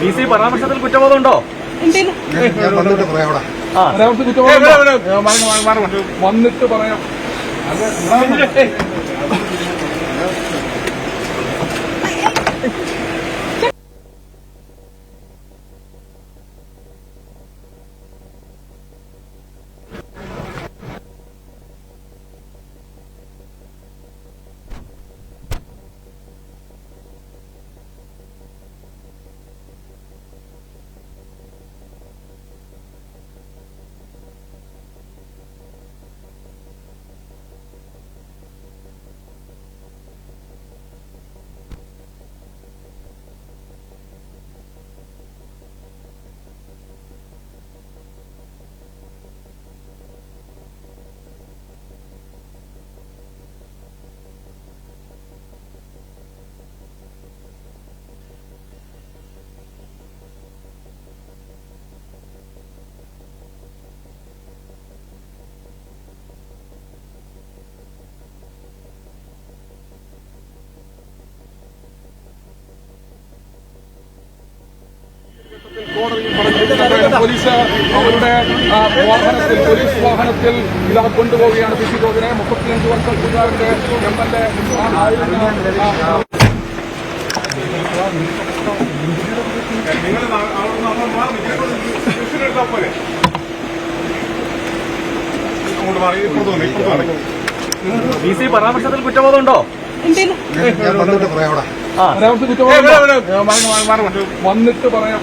B C പരാമർശത്തിൽ കുറ്റബോധമുണ്ടോ? ഞാൻ വന്നിട്ട് പറയാം അവിടെ. പരാമർശ കുറ്റവാളി വന്നിട്ട് പറയാം. പറഞ്ഞിരിക്കുന്നത് പോലീസ് അവരുടെ വാഹനത്തിൽ പോലീസ് വാഹനത്തിൽ ഇതാ കൊണ്ടുപോവുകയാണ്. ബിസി ജോർജിനെ മുപ്പത്തിയഞ്ച് വർഷം കൂട്ടുകാരന്റെ എം എൽ എ നിങ്ങൾ അവിടെ നിന്ന് മാറി എടുത്താൽ പോലെ അങ്ങോട്ട് മാറി ഇപ്പുറത്ത് വന്നു ഇപ്പുറത്ത് വന്നു ബി സി പരാമർശത്തിൽ കുറ്റബോധമുണ്ടോ? ഞാൻ വന്നിട്ട് പറയാം അവിടെ. ആ. പരാമർശ കുറ്റവാളി വന്നിട്ട് പറയാം.